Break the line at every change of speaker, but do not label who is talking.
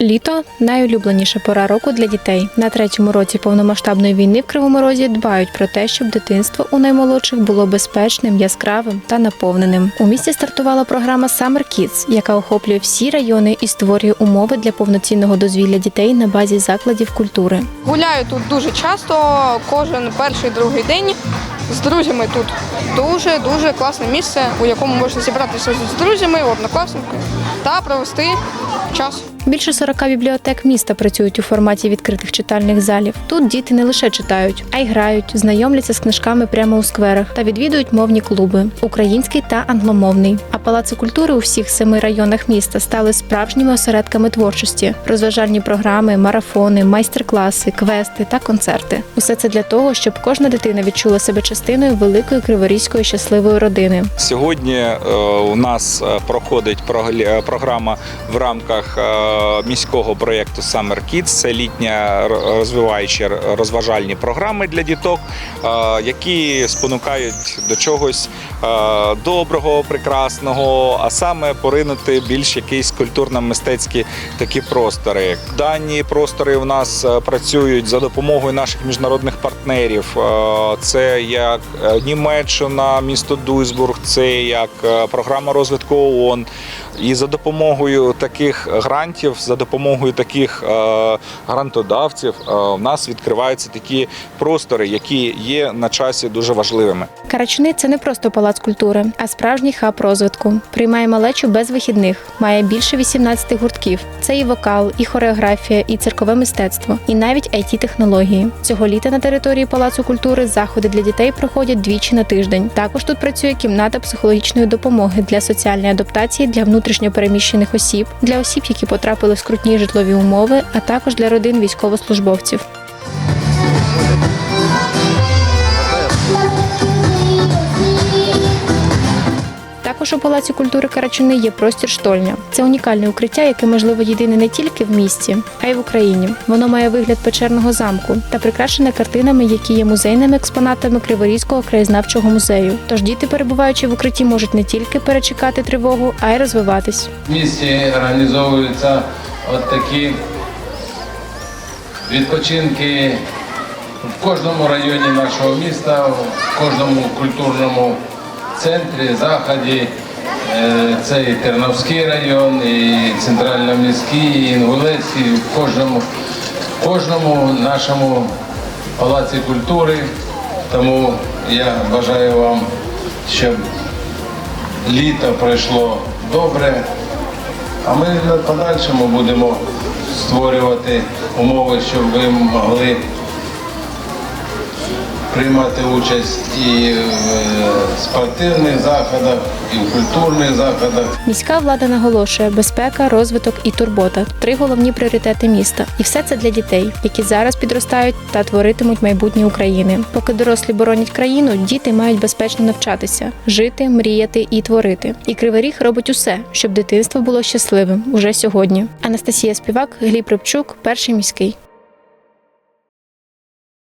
Літо найулюбленіша пора року для дітей. На третьому році повномасштабної війни в Кривому Розі дбають про те, щоб дитинство у наймолодших було безпечним, яскравим та наповненим. У місті стартувала програма Summer Kids, яка охоплює всі райони і створює умови для повноцінного дозвілля дітей на базі закладів культури.
Гуляю тут дуже часто, кожен перший другий день. З друзями тут дуже дуже класне місце, у якому можна зібратися з друзями, однокласниками та провести час.
Більше 40 бібліотек міста працюють у форматі відкритих читальних залів. Тут діти не лише читають, а й грають, знайомляться з книжками прямо у скверах та відвідують мовні клуби український та англомовний. А палаци культури у всіх семи районах міста стали справжніми осередками творчості, розважальні програми, марафони, майстер-класи, квести та концерти. Усе це для того, щоб кожна дитина відчула себе частиною великої криворізької щасливої родини.
Сьогодні е, у нас е, проходить програма в рамках е, міського проєкту Summer Kids. Це літня розвиваючі розважальні програми для діток, е, які спонукають до чогось е, доброго, прекрасного, а саме поринути більш якісь культурно-мистецькі такі простори. Дані простори у нас е, працюють за допомогою наших міжнародних партнерів. Це як Німеччина, місто Дуйсбург, це як програма розвитку ООН. І за допомогою таких грантів, за допомогою таких е, грантодавців, е, у нас відкриваються такі простори, які є на часі дуже важливими.
Карачуни це не просто палац культури, а справжній хаб розвитку. Приймає малечу без вихідних, має більше 18 гуртків. Це і вокал, і хореографія, і циркове мистецтво, і навіть it технології. Цього літа на території палацу культури заходи для дітей проходять двічі на тиждень. Також тут працює кімната психологічної допомоги для соціальної адаптації для внутрішньопереміщених осіб, для осіб, які потрапили в скрутні житлові умови, а також для родин військовослужбовців. Також у палаці культури Карачуни є простір штольня. Це унікальне укриття, яке можливо єдине не тільки в місті, а й в Україні. Воно має вигляд печерного замку та прикрашене картинами, які є музейними експонатами Криворізького краєзнавчого музею. Тож діти, перебуваючи в укритті, можуть не тільки перечекати тривогу, а й розвиватись.
В місті організовуються от такі відпочинки в кожному районі нашого міста, в кожному культурному центрі, заході. Е, Це і Терновський район, і Центрально-міський, і Інгулець, і в кожному, в кожному нашому палаці культури. Тому я бажаю вам, щоб літо пройшло добре, а ми на подальшому будемо створювати умови, щоб ви могли приймати участь і в е, спортивних заходах, і в культурних заходах.
Міська влада наголошує безпека, розвиток і турбота три головні пріоритети міста. І все це для дітей, які зараз підростають та творитимуть майбутнє України. Поки дорослі боронять країну, діти мають безпечно навчатися, жити, мріяти і творити. І Кривий Ріг робить усе, щоб дитинство було щасливим уже сьогодні. Анастасія Співак, Гліб Рибчук, перший міський.